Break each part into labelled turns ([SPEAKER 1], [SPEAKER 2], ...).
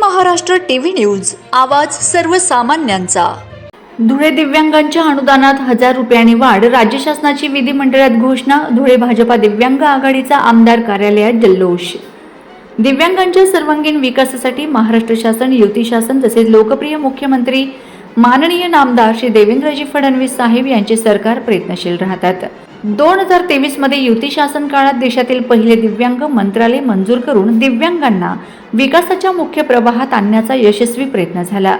[SPEAKER 1] Maharashtra TV news. आवाज सर्वसामान्यांचा.
[SPEAKER 2] धुळे दिव्यांगांच्या अनुदानात हजार रुपयांनी वाढ राज्य शासनाची विधिमंडळात घोषणा धुळे भाजपा दिव्यांग आघाडीचा आमदार कार्यालयात जल्लोष. दिव्यांगांच्या सर्वांगीण विकासासाठी महाराष्ट्र शासन युती शासन तसेच लोकप्रिय मुख्यमंत्री माननीय नामदार श्री देवेंद्रजी फडणवीस साहेब यांचे सरकार प्रयत्नशील राहतात. दोन हजार तेवीसमध्ये युती शासन काळात देशातील पहिले दिव्यांग मंत्रालय मंजूर करून दिव्यांगांना विकासाच्या मुख्य प्रवाहात आणण्याचा यशस्वी प्रयत्न झाला.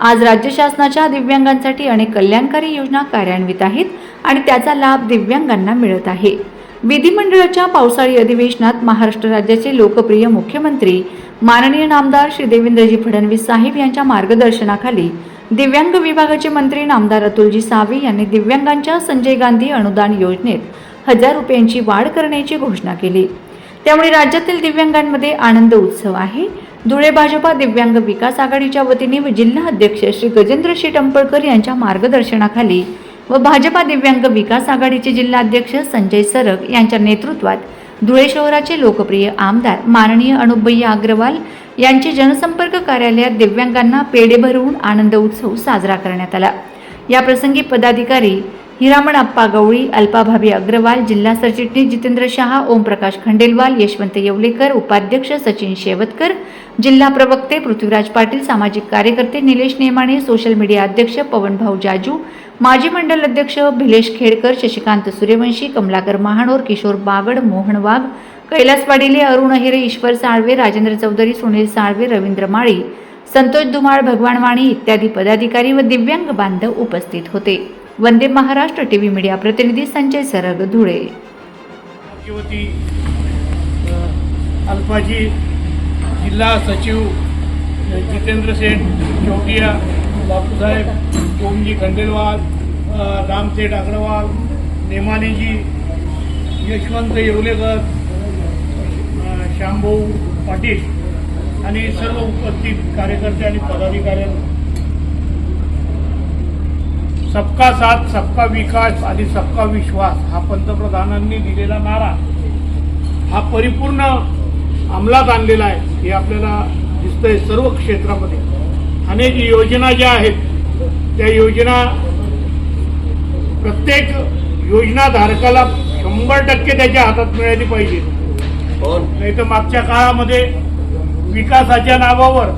[SPEAKER 2] आज राज्य शासनाच्या दिव्यांगांसाठी अनेक कल्याणकारी योजना कार्यान्वित आहेत आणि त्याचा लाभ दिव्यांगांना मिळत आहे. विधिमंडळाच्या पावसाळी अधिवेशनात महाराष्ट्र राज्याचे लोकप्रिय मुख्यमंत्री माननीय नामदार श्री देवेंद्रजी फडणवीस साहेब यांच्या मार्गदर्शनाखाली दिव्यांग विभागाचे मंत्री नामदार अतुलजी सावे यांनी दिव्यांगांच्या संजय गांधी अनुदान योजनेत हजार रुपयांची वाढ करण्याची घोषणा केली. त्यामुळे राज्यातील दिव्यांगांमध्ये आनंद उत्सव आहे. धुळे भाजपा दिव्यांग विकास आघाडीच्या वतीने व जिल्हा अध्यक्ष श्री गजेंद्र टंपळकर यांच्या मार्गदर्शनाखाली व भाजपा दिव्यांग विकास आघाडीचे जिल्हाध्यक्ष संजय सरक यांच्या नेतृत्वात धुळे शहराचे लोकप्रिय आमदार माननीय अनुबय्या अग्रवाल यांचे जनसंपर्क कार्यालयात दिव्यांगांना पेढे भरवून आनंद उत्सव साजरा करण्यात आला. या प्रसंगी पदाधिकारी हिरामण अप्पा गवळी अल्पाभावी अग्रवाल जिल्हा सरचिटणीस जितेंद्र शहा ओमप्रकाश खंडेलवाल यशवंत येवलेकर उपाध्यक्ष सचिन शेवतकर जिल्हा प्रवक्ते पृथ्वीराज पाटील सामाजिक कार्यकर्ते निलेश नेमाणे सोशल मीडिया अध्यक्ष पवनभाऊ जाजू माजी मंडल अध्यक्ष भिलेश खेडकर शशिकांत सूर्यवंशी कमलाकर महानोर किशोर बागड मोहन वाघ कैलास पाटील अरुण अहिरे ईश्वर साळवे राजेंद्र चौधरी सुनील साळवे रवींद्र माळी संतोष धुमाळ भगवान वाणी इत्यादी पदाधिकारी व दिव्यांग बांधव उपस्थित होते. Vande Maharashtra T V media प्रतिनिधी संजय सरग धुळे.
[SPEAKER 3] भाग्यवती अल्पाजी जिल्हा सचिव जितेंद्र सेठ चौटिया बापूसाहेब ओमजी खंडेलवाल रामसेठ अग्रवाल नेमानेजी यशवंत येवलेकर अ, श्यामभाऊ पाटील आणि सर्व उपस्थित कार्यकर्ते आणि पदाधिकाऱ्यांना सबका साथ सबका विकास आणि सबका विश्वास हा पंतप्रधानांनी दिलेला नारा. हा परिपूर्ण अंमलात आणलेला आहे हे आपल्याला दिसतंय सर्व क्षेत्रामध्ये. अनेक योजना ज्या आहेत त्या योजना प्रत्येक योजनाधारकाला शंभर टक्के त्याच्या हातात मिळाली पाहिजे. नाही तर मागच्या काळामध्ये विकासाच्या नावावर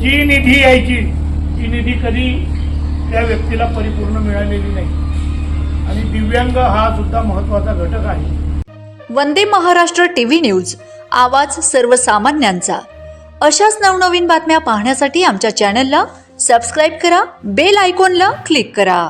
[SPEAKER 3] जी निधी यायची ती निधी कधी त्या व्यक्तीला परिपूर्ण मिळालेली नाही. आणि दिव्यांग हा सुद्धा महत्त्वाचा घटक आहे.
[SPEAKER 1] वंदे महाराष्ट्र टीव्ही न्यूज आवाज सर्वसामान्यांचा. अशाच नवनवीन बातम्या पाहण्यासाठी आमच्या चॅनलला सबस्क्राईब करा बेल आयकॉनला क्लिक करा.